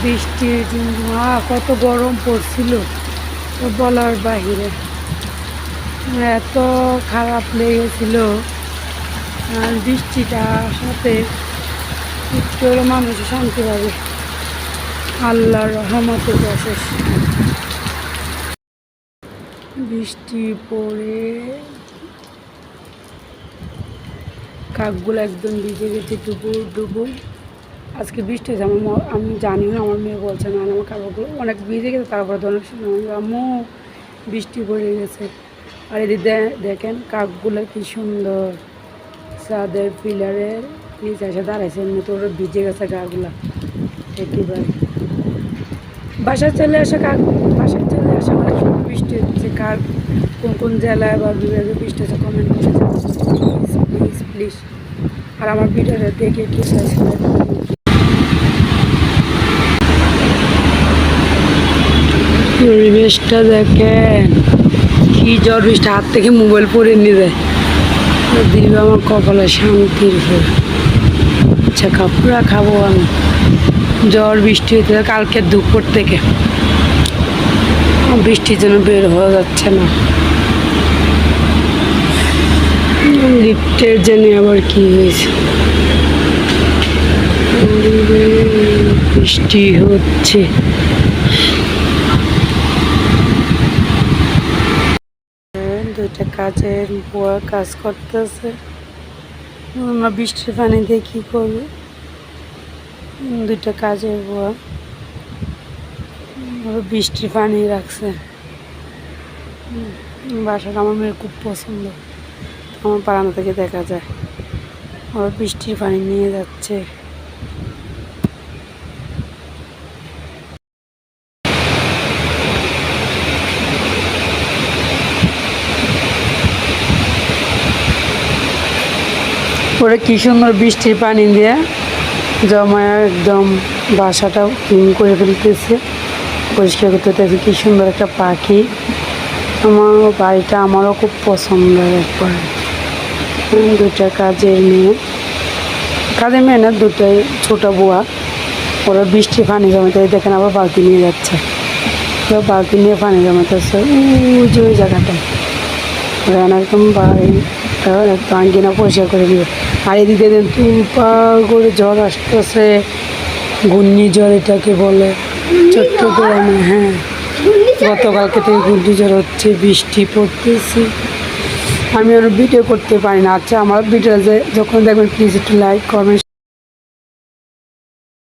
বৃষ্টির ঝুমঝুমা, কত গরম পড়ছিল বলার বাহিরে। এত খারাপ লেগেছিল বৃষ্টিটা সাথে একটু মানুষ শান্তি পাবে। আল্লাহর রহমতের প্রসেস বৃষ্টি পড়ে, কাকগুলো একদম ভিজে গেছে ডুবুর ডুবুর আজকে বৃষ্টি হয়েছে, আমার আমি জানি না, আমার মেয়ে বলছে না, আমার কাপড়গুলো অনেক ভিজে গেছে, তারপরে তো অনেক আম্মু, বৃষ্টি পড়ে গেছে। আর এদিকে দেখেন কাকগুলো কি সুন্দর। চাঁদের পিলারের নিচে এসে দাঁড়াইছে, এমনি তো ভিজে গেছে কাকগুলো, একেবারে। বাসায় চলে আসে কাক বাসায় চলে আসে অনেক সময় বৃষ্টি হচ্ছে। কার কোন কোন জেলায় বা বিভাগে বৃষ্টি হচ্ছে কমেন্ট করে প্লিজ প্লিজ আর আমার ভিডিওটা দেখে একটু পরিবেশটা দেখেন। কি জ্বর বৃষ্টি হাত থেকে মোবাইল পরে নিয়ে দেয় দিবে আমার কপালে শান্তির ফুল আচ্ছা কাপড়া খাব আমি। জ্বর, বৃষ্টি হতে কালকে দুপুর থেকে। বৃষ্টির জন্য বের হওয়া যাচ্ছে না। লিফটের জন্য আবার কি হয়েছে? বৃষ্টি হচ্ছে। দুইটা কাজের বুয়া কাজ করতেছে। আমরা বৃষ্টির পানি দিয়ে কী করবে? দুইটা কাজের বুয়া বৃষ্টির পানি রাখছে। বাসাটা আমার মেয়ের খুব পছন্দ। আমার বারান্দা থেকে দেখা যায়। ওরা বৃষ্টির পানি নিয়ে যাচ্ছে। ওরা কি সুন্দর বৃষ্টির পানি দিয়ে জমায় একদম বাসাটা ক্লিন করে ফেলতেছে। পরিষ্কার করতে দেখি কি সুন্দর একটা পাখি। আমার বাড়িটা আমারও খুব পছন্দের একবার। দুটা কাজের মেয়ে। কাজের মেয়ে না, দুটাই ছোটো বুয়া। ওরা বৃষ্টি পানি জমাতে দেখেন আবার বালতি নিয়ে যাচ্ছে। ওরা বালতি নিয়ে পানি জমাতেছে যে ওই জায়গাটায়। ওরা একদম বাড়ি আঙ্গিনা পরিষ্কার করে দিবে আর এদিকে তুপা করে জ্বর আসতেছে ঘূর্ণিঝড় এটাকে বলে, চট্টগ্রামে হ্যাঁ। গতকালকে থেকে ঘূর্ণিঝড় হচ্ছে, বৃষ্টি পড়তেছে। আমি আর ভিডিও করতে পারি না। আচ্ছা আমার ভিডিও যখন দেখবেন প্লিজ একটু লাইক কমেন্ট